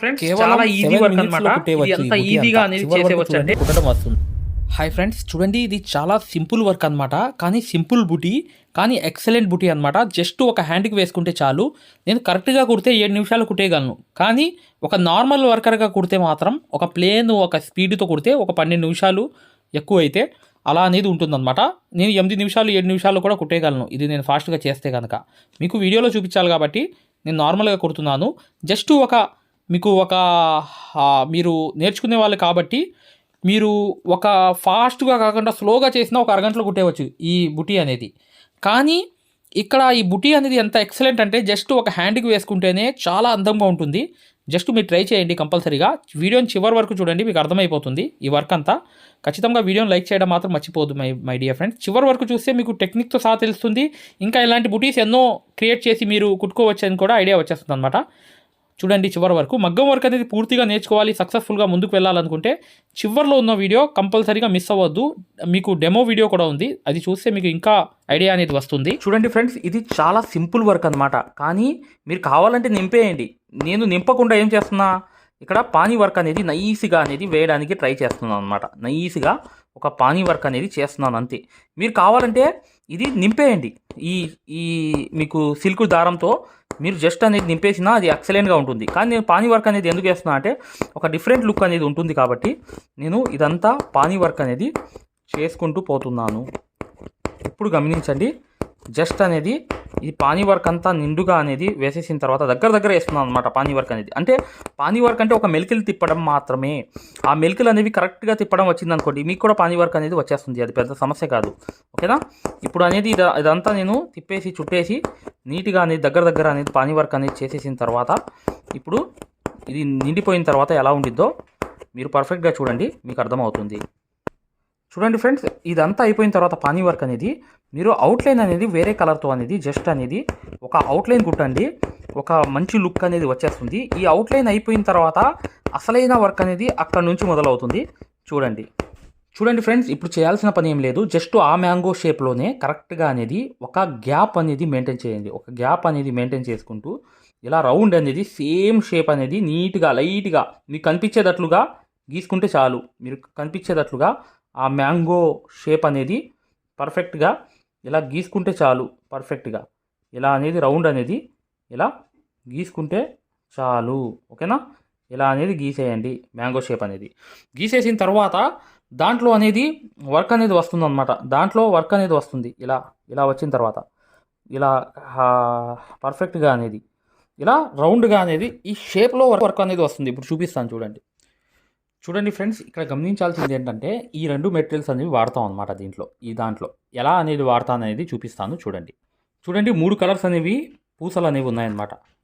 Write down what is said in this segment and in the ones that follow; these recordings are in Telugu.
ఫ్రెండ్స్ చాలా ఈజీ వర్క్ అనమాట బుటీ ఈజీగా. అనేది చేసేవచ్చు అండి చూడండి, కుట్టడం వస్తుంది. హాయ్ ఫ్రెండ్స్ చూడండి ఇది చాలా సింపుల్ వర్క్ అనమాట కానీ సింపుల్ బుటీ కానీ ఎక్సలెంట్ బుటీ అనమాట జస్ట్ ఒక హ్యాండ్కి వేసుకుంటే చాలు. నేను కరెక్ట్గా కుడితే ఏడు నిమిషాలు కుట్టేయగలను. కానీ ఒక నార్మల్ వర్కర్గా కుడితే మాత్రం ఒక ప్లేన్ ఒక స్పీడ్తో కుడితే ఒక పన్నెండు నిమిషాలు ఎక్కువ అయితే అలా అనేది ఉంటుందన్నమాట. నేను ఎనిమిది నిమిషాలు ఏడు నిమిషాలు కూడా కుట్టేయగలను. ఇది నేను ఫాస్ట్గా చేస్తే కనుక మీకు వీడియోలో చూపించాలి కాబట్టి నేను నార్మల్గా కుడుతున్నాను. జస్ట్ ఒక మీకు ఒక మీరు నేర్చుకునే వాళ్ళు కాబట్టి మీరు ఒక ఫాస్ట్గా కాకుండా స్లోగా చేసినా ఒక అరగంటలో కుట్టేయవచ్చు ఈ బుటీ అనేది. కానీ ఇక్కడ ఈ బుటీ అనేది ఎంత ఎక్సలెంట్ అంటే జస్ట్ ఒక హ్యాండ్కి వేసుకుంటేనే చాలా అందంగా ఉంటుంది. జస్ట్ మీరు ట్రై చేయండి కంపల్సరీగా. వీడియోని చివరి వరకు చూడండి మీకు అర్థమైపోతుంది ఈ వర్క్ అంతా. ఖచ్చితంగా వీడియోని లైక్ చేయడం మాత్రం మర్చిపోదు మై మై డియర్ ఫ్రెండ్స్. చివరి వరకు చూస్తే మీకు టెక్నిక్తో సహా తెలుస్తుంది. ఇంకా ఇలాంటి బుటీస్ ఎన్నో క్రియేట్ చేసి మీరు కుట్టుకోవచ్చు అని కూడా ఐడియా వచ్చేస్తుంది అనమాట చూడండి చివరి వరకు. మగ్గం వర్క్ అనేది పూర్తిగా నేర్చుకోవాలి సక్సెస్ఫుల్గా ముందుకు వెళ్ళాలనుకుంటే చివరిలో ఉన్న వీడియో కంపల్సరీగా మిస్ అవ్వద్దు. మీకు డెమో వీడియో కూడా ఉంది. అది చూస్తే మీకు ఇంకా ఐడియా అనేది వస్తుంది. చూడండి ఫ్రెండ్స్ ఇది చాలా సింపుల్ వర్క్ అనమాట కానీ మీరు కావాలంటే నింపేయండి. నేను నింపకుండా ఏం చేస్తున్నా ఇక్కడ పానీ వర్క్ అనేది నైస్గా అనేది వేయడానికి ట్రై చేస్తున్నాను అనమాట నైస్గా ఒక పానీ వర్క్ అనేది చేస్తున్నాను అంతే. మీరు కావాలంటే ఇది నింపేయండి. ఈ ఈ మీకు సిల్క్ దారంతో మీరు జస్ట్ అనేది నింపేసినా అది ఎక్సలెంట్గా ఉంటుంది. కానీ నేను పానీ వర్క్ అనేది ఎందుకు చేస్తున్నా అంటే ఒక డిఫరెంట్ లుక్ అనేది ఉంటుంది కాబట్టి నేను ఇదంతా పానీ వర్క్ అనేది చేసుకుంటూ పోతున్నాను. ఇప్పుడు గమనించండి జస్ట్ అనేది ఈ పానీ వర్క్ అంతా నిండుగా అనేది వేసేసిన తర్వాత దగ్గర దగ్గర వేస్తున్నాను అనమాట పానీ వర్క్ అనేది. అంటే పానీ వర్క్ అంటే ఒక మెలికలు తిప్పడం మాత్రమే. ఆ మెలికలు అనేవి కరెక్ట్గా తిప్పడం వచ్చింది అనుకోండి మీకు కూడా పానీ వర్క్ అనేది వచ్చేస్తుంది. అది పెద్ద సమస్య కాదు. ఓకేనా? ఇప్పుడు అనేది ఇద- ఇదంతా నేను తిప్పేసి చుట్టేసి నీట్గా అనేది దగ్గర దగ్గర అనేది పానీ వర్క్ అనేది చేసేసిన తర్వాత ఇప్పుడు ఇది నిండిపోయిన తర్వాత ఎలా ఉండిద్దో మీరు పర్ఫెక్ట్గా చూడండి మీకు అర్థమవుతుంది. చూడండి ఫ్రెండ్స్ ఇదంతా అయిపోయిన తర్వాత పానీ వర్క్ అనేది మీరు అవుట్లైన్ అనేది వేరే కలర్తో అనేది జస్ట్ అనేది ఒక అవుట్లైన్ కుట్టండి ఒక మంచి లుక్ అనేది వచ్చేస్తుంది. ఈ అవుట్లైన్ అయిపోయిన తర్వాత అసలైన వర్క్ అనేది అక్కడ నుంచి మొదలవుతుంది. చూడండి. చూడండి ఫ్రెండ్స్ ఇప్పుడు చేయాల్సిన పని ఏం లేదు. జస్ట్ ఆ మ్యాంగో షేప్లోనే కరెక్ట్గా అనేది ఒక గ్యాప్ అనేది మెయింటైన్ చేయండి. ఒక గ్యాప్ అనేది మెయింటైన్ చేసుకుంటూ ఇలా రౌండ్ అనేది సేమ్ షేప్ అనేది నీట్గా లైట్గా మీకు కనిపించేటట్లుగా గీసుకుంటే చాలు. మీరు కనిపించేటట్లుగా ఆ మ్యాంగో షేప్ అనేది పర్ఫెక్ట్గా ఇలా గీసుకుంటే చాలు పర్ఫెక్ట్గా. ఇలా అనేది రౌండ్ అనేది ఇలా గీసుకుంటే చాలు ఓకేనా? ఇలా అనేది గీసేయండి మ్యాంగో షేప్ అనేది. గీసేసిన తర్వాత దాంట్లో అనేది వర్క్ అనేది వస్తుందన్నమాట. దాంట్లో వర్క్ అనేది వస్తుంది ఇలా ఇలా వచ్చిన తర్వాత. ఇలా పర్ఫెక్ట్గా అనేది. ఇలా రౌండ్గా అనేది ఈ షేప్లో వర్క్ అనేది వస్తుంది. ఇప్పుడు చూపిస్తాను చూడండి. చూడండి ఫ్రెండ్స్ ఇక్కడ గమనించాల్సింది ఏంటంటే ఈ రెండు మెటీరియల్స్ అనేవి వాడతాం అనమాట దీంట్లో ఈ దాంట్లో. ఎలా అనేది వాడతాను అనేది చూపిస్తాను చూడండి. చూడండి మూడు కలర్స్ అనేవి పూసలు అనేవి ఉన్నాయన్నమాట.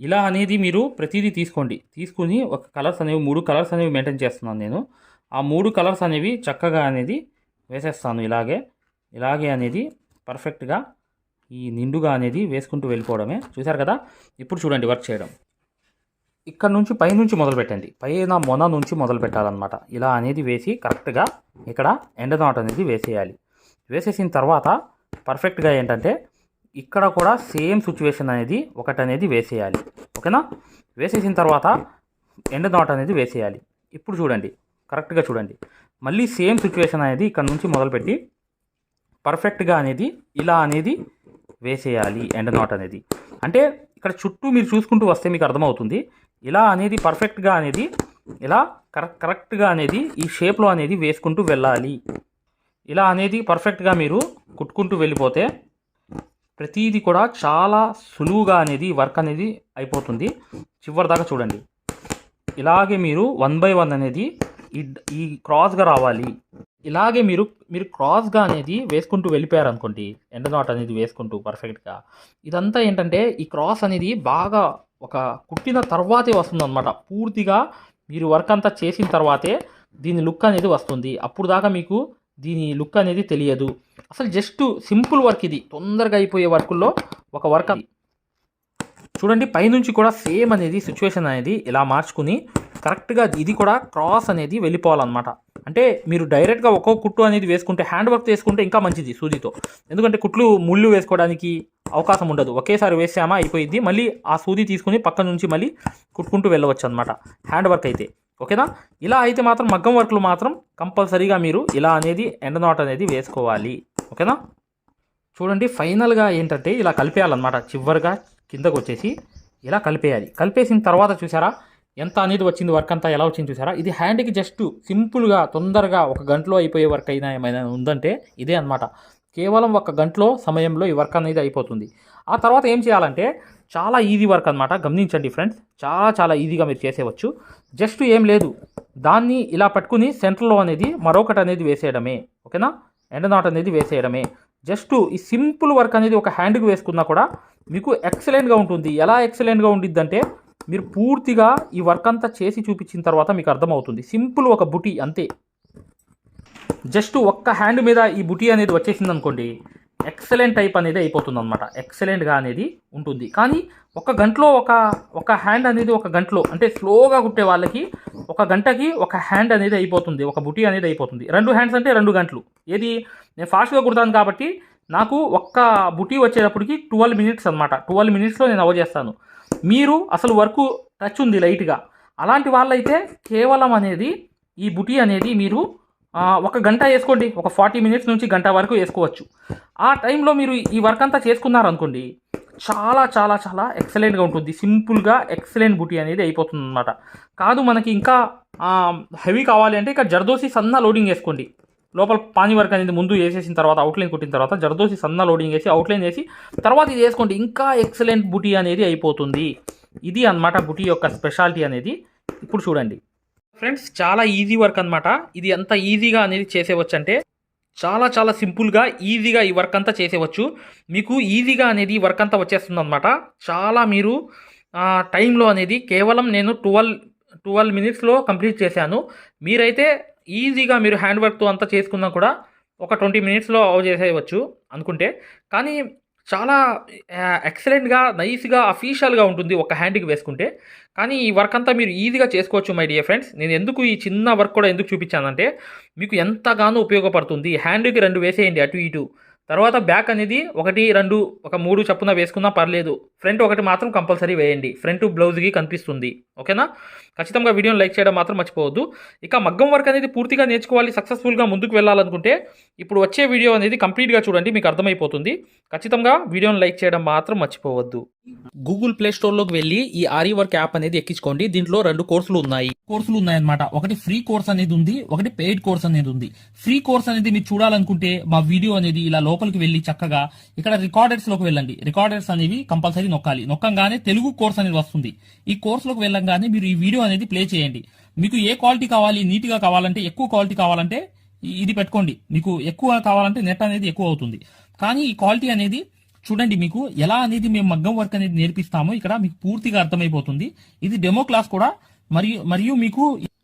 ఇలా అనేది మీరు ప్రతిదీ తీసుకోండి. తీసుకుని ఒక కలర్స్ అనేవి మూడు కలర్స్ అనేవి మెయింటైన్ చేస్తున్నాను నేను. ఆ మూడు కలర్స్ అనేవి చక్కగా అనేది వేసేస్తాను ఇలాగే. ఇలాగే అనేది పర్ఫెక్ట్గా ఈ నిండుగా అనేది వేసుకుంటూ వెళ్ళిపోవడమే. చూశారు కదా? ఇప్పుడు చూడండి వర్క్ చేయడం. ఇక్కడ నుంచి పై నుంచి మొదలు పెట్టండి. పైన మొన నుంచి మొదలు పెట్టాలన్నమాట. ఇలా అనేది వేసి కరెక్ట్గా ఇక్కడ ఎండ నాట్ అనేది వేసేయాలి. వేసేసిన తర్వాత పర్ఫెక్ట్గా ఏంటంటే ఇక్కడ కూడా సేమ్ సిచ్యువేషన్ అనేది ఒకటి అనేది వేసేయాలి. ఓకేనా? వేసేసిన తర్వాత ఎండ్ నాట్ అనేది వేసేయాలి. ఇప్పుడు చూడండి. కరెక్ట్గా చూడండి. మళ్ళీ సేమ్ సిచ్యువేషన్ అనేది ఇక్కడ నుంచి మొదలుపెట్టి పర్ఫెక్ట్గా అనేది ఇలా అనేది వేసేయాలి ఎండ్ నాట్ అనేది. అంటే ఇక్కడ చుట్టూ మీరు చూసుకుంటూ వస్తే మీకు అర్థమవుతుంది. ఇలా అనేది పర్ఫెక్ట్గా అనేది ఇలా కరెక్ట్ కరెక్ట్గా అనేది ఈ షేప్లో అనేది వేసుకుంటూ వెళ్ళాలి. ఇలా అనేది పర్ఫెక్ట్గా మీరు కుట్టుకుంటూ వెళ్ళిపోతే ప్రతిదీ కూడా చాలా సులువుగా అనేది వర్క్ అనేది అయిపోతుంది. చివరి దాకా చూడండి. ఇలాగే మీరు వన్ బై వన్ అనేది ఈ క్రాస్గా రావాలి. ఇలాగే మీరు మీరు క్రాస్గా అనేది వేసుకుంటూ వెళ్ళిపోయారు అనుకోండి ఎండ నాట్ అనేది వేసుకుంటూ పర్ఫెక్ట్గా ఇదంతా ఏంటంటే ఈ క్రాస్ అనేది బాగా ఒక కుట్టిన తర్వాతే వస్తుందన్నమాట. పూర్తిగా మీరు వర్క్ అంతా చేసిన తర్వాతే దీని లుక్ అనేది వస్తుంది. అప్పుడు దాకా మీకు దీని లుక్ అనేది తెలియదు. అసలు జస్ట్ సింపుల్ వర్క్ ఇది. తొందరగా అయిపోయే వర్కుల్లో ఒక వర్క్ చూడండి పైనుంచి కూడా సేమ్ అనేది సిచ్యువేషన్ అనేది ఇలా మార్చుకుని కరెక్ట్గా ఇది కూడా క్రాస్ అనేది వెళ్ళిపోవాలన్నమాట. అంటే మీరు డైరెక్ట్గా ఒక్కొక్క కుట్టు అనేది వేసుకుంటే హ్యాండ్ వర్క్ వేసుకుంటే ఇంకా మంచిది సూదితో ఎందుకంటే కుట్లు ముళ్ళు వేసుకోవడానికి అవకాశం ఉండదు. ఒకేసారి వేసామా అయిపోయింది మళ్ళీ ఆ సూది తీసుకుని పక్క నుంచి మళ్ళీ కుట్టుకుంటూ వెళ్ళవచ్చు అనమాట హ్యాండ్ వర్క్ అయితే. ఓకేనా? ఇలా అయితే మాత్రం మగ్గం వర్క్లు మాత్రం కంపల్సరీగా మీరు ఇలా అనేది ఎండ నాట్ అనేది వేసుకోవాలి. ఓకేనా? చూడండి ఫైనల్గా ఏంటంటే ఇలా కలిపేయాలన్నమాట. చివరిగా కిందకు వచ్చేసి ఇలా కలిపేయాలి. కలిపేసిన తర్వాత చూసారా ఎంత అనేది వచ్చింది వర్క్ అంతా ఎలా వచ్చింది చూసారా? ఇది హ్యాండ్కి జస్ట్ సింపుల్గా తొందరగా ఒక గంటలో అయిపోయే వర్క్ అయినా ఏమైనా ఉందంటే ఇదే అనమాట కేవలం ఒక గంటలో సమయంలో ఈ వర్క్ అనేది అయిపోతుంది. ఆ తర్వాత ఏం చేయాలంటే చాలా ఈజీ వర్క్ అనమాట గమనించండి ఫ్రెండ్స్ చాలా చాలా ఈజీగా మీరు చేసేవచ్చు. జస్ట్ ఏం లేదు. దాన్ని ఇలా పట్టుకుని సెంటర్లో అనేది మరొకటి అనేది వేసేయడమే. ఓకేనా ఎండ నాట్ అనేది వేసేయడమే. జస్ట్ ఈ సింపుల్ వర్క్ అనేది ఒక హ్యాండ్కి వేసుకున్నా కూడా మీకు ఎక్సలెంట్గా ఉంటుంది. ఎలా ఎక్సలెంట్గా ఉండిద్దంటే మీరు పూర్తిగా ఈ వర్క్ అంతా చేసి చూపించిన తర్వాత మీకు అర్థమవుతుంది. సింపుల్ ఒక బుటీ అంతే. జస్ట్ ఒక్క హ్యాండ్ మీద ఈ బుటీ అనేది వచ్చేసింది అనుకోండి ఎక్సలెంట్ టైప్ అనేది అయిపోతుంది అనమాట ఎక్సలెంట్గా అనేది ఉంటుంది. కానీ ఒక గంటలో ఒక ఒక హ్యాండ్ అనేది ఒక గంటలో అంటే స్లోగా కుట్టే వాళ్ళకి ఒక గంటకి ఒక హ్యాండ్ అనేది అయిపోతుంది. ఒక బుటీ అనేది అయిపోతుంది. రెండు హ్యాండ్స్ అంటే రెండు గంటలు. ఏది? నేను ఫాస్ట్గా కుడతాను కాబట్టి నాకు ఒక్క బుటీ వచ్చేటప్పటికి ట్వెల్వ్ మినిట్స్ అనమాట ట్వెల్వ్ మినిట్స్లో నేను అవ చేస్తాను. మీరు అసలు వర్క్ టచ్ ఉంది లైట్గా. అలాంటి వాళ్ళైతే కేవలం అనేది ఈ బుటీ అనేది మీరు ఒక గంట వేసుకోండి. ఒక ఫార్టీ మినిట్స్ నుంచి గంట వరకు వేసుకోవచ్చు. ఆ టైంలో మీరు ఈ వర్క్ అంతా చేసుకున్నారు అనుకోండి చాలా చాలా చాలా ఎక్సలెంట్గా ఉంటుంది. సింపుల్గా ఎక్సలెంట్ బుటీ అనేది అయిపోతుంది అనమాట కాదు మనకి ఇంకా హెవీ కావాలి అంటే ఇక జర్దోసి సన్న లోడింగ్ వేసుకోండి. లోపల పానీ వర్క్ అనేది ముందు వేసేసిన తర్వాత అవుట్లైన్ కుట్టిన తర్వాత జర్దోసి సన్న లోడింగ్ వేసి అవుట్లైన్ వేసి తర్వాత ఇది వేసుకోండి. ఇంకా ఎక్సలెంట్ బుటీ అనేది అయిపోతుంది. ఇది అన్నమాట బుటీ యొక్క స్పెషాలిటీ అనేది. ఇప్పుడు చూడండి. ఫ్రెండ్స్ చాలా ఈజీ వర్క్ అన్నమాట. ఇది ఎంత ఈజీగా అనేది చేసేవచ్చు అంటే చాలా చాలా సింపుల్గా ఈజీగా ఈ వర్క్ అంతా చేసేవచ్చు. మీకు ఈజీగా అనేది ఈ వర్క్ అంతా వచ్చేస్తుంది అనమాట చాలా మీరు టైంలో అనేది కేవలం నేను ట్వెల్వ్ ట్వెల్వ్ మినిట్స్లో కంప్లీట్ చేశాను. మీరైతే ఈజీగా మీరు హ్యాండ్ వర్క్తో అంతా చేసుకున్నా కూడా ఒక ట్వంటీ మినిట్స్లో అవ్ చేసేయవచ్చు అనుకుంటే. కానీ చాలా ఎక్సలెంట్గా నైస్గా అఫీషియల్గా ఉంటుంది ఒక హ్యాండ్కి వేసుకుంటే. కానీ ఈ వర్క్ అంతా మీరు ఈజీగా చేసుకోవచ్చు మై డియర్ ఫ్రెండ్స్ నేను ఎందుకు ఈ చిన్న వర్క్ కూడా ఎందుకు చూపించానంటే మీకు ఎంతగానో ఉపయోగపడుతుంది. హ్యాండ్కి రెండు వేసేయండి అటు ఇటు. తర్వాత బ్యాక్ అనేది ఒకటి రెండు ఒక మూడు చప్పున వేసుకున్నా పర్లేదు. ఫ్రంట్ ఒకటి మాత్రం కంపల్సరీ వేయండి. ఫ్రంట్ బ్లౌజ్కి కనిపిస్తుంది. ఓకేనా? ఖచ్చితంగా వీడియోని లైక్ చేయడం మాత్రం మర్చిపోవద్దు. ఇక మగ్గం వర్క్ అనేది పూర్తిగా నేర్చుకోవాలి సక్సెస్ఫుల్గా ముందుకు వెళ్ళాలనుకుంటే ఇప్పుడు వచ్చే వీడియో అనేది కంప్లీట్గా చూడండి మీకు అర్థమైపోతుంది. ఖచ్చితంగా వీడియోని లైక్ చేయడం మాత్రం మర్చిపోవద్దు. గూగుల్ ప్లే స్టోర్లోకి వెళ్ళి ఈ ఆరి వర్క్ యాప్ అనేది ఎక్కించుకోండి. దీంట్లో రెండు కోర్సులు ఉన్నాయి. కోర్సులు ఉన్నాయన్నమాట. ఒకటి ఫ్రీ కోర్స్ అనేది ఉంది ఒకటి పెయిడ్ కోర్స్ అనేది ఉంది. ఫ్రీ కోర్స్ అనేది మీరు చూడాలనుకుంటే మా వీడియో అనేది ఇలా లోపలికి వెళ్ళి చక్కగా ఇక్కడ రికార్డర్స్లోకి వెళ్ళండి. రికార్డర్స్ అనేవి కంపల్సరీ నొక్కాలి. నొక్కంగానే తెలుగు కోర్స్ అనేది వస్తుంది. ఈ కోర్స్లోకి వెళ్ళంగానే మీరు ఈ వీడియో అనేది ప్లే చేయండి. మీకు ఏ క్వాలిటీ కావాలి నీట్గా కావాలంటే ఎక్కువ క్వాలిటీ కావాలంటే ఇది పెట్టుకోండి. మీకు ఎక్కువ కావాలంటే నెట్ అనేది ఎక్కువ అవుతుంది. కానీ ఈ క్వాలిటీ అనేది చూడండి మీకు ఎలా అనేది మేము మగ్గం వర్క్ అనేది నేర్పిస్తామో ఇక్కడ మీకు పూర్తిగా అర్థమైపోతుంది. ఇది డెమో క్లాస్ కూడా. మరియు మరియు మీకు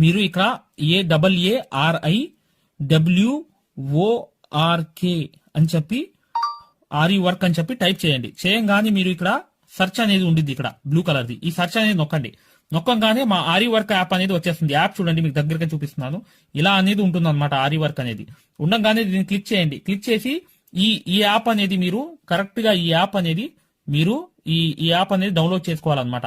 మీరు ఇక్కడ A double A R I W O R K అని చెప్పి ఆర్ఈ వర్క్ అని చెప్పి టైప్ చేయండి. చేయంగానే మీరు ఇక్కడ సెర్చ్ అనేది ఉండిద్ది ఇక్కడ బ్లూ కలర్ ది. ఈ సెర్చ్ అనేది నొక్కండి. నొక్కంగానే మా ఆరి వర్క్ యాప్ అనేది వచ్చేస్తుంది. యాప్ చూడండి మీకు దగ్గరగా చూపిస్తున్నాను. ఇలా అనేది ఉంటుంది అనమాట ఆరి వర్క్ అనేది. ఉండగానే దీన్ని క్లిక్ చేయండి. క్లిక్ చేసి ఈ ఈ యాప్ అనేది మీరు కరెక్ట్గా ఈ యాప్ అనేది మీరు ఈ ఈ యాప్ అనేది డౌన్లోడ్ చేసుకోవాలన్నమాట.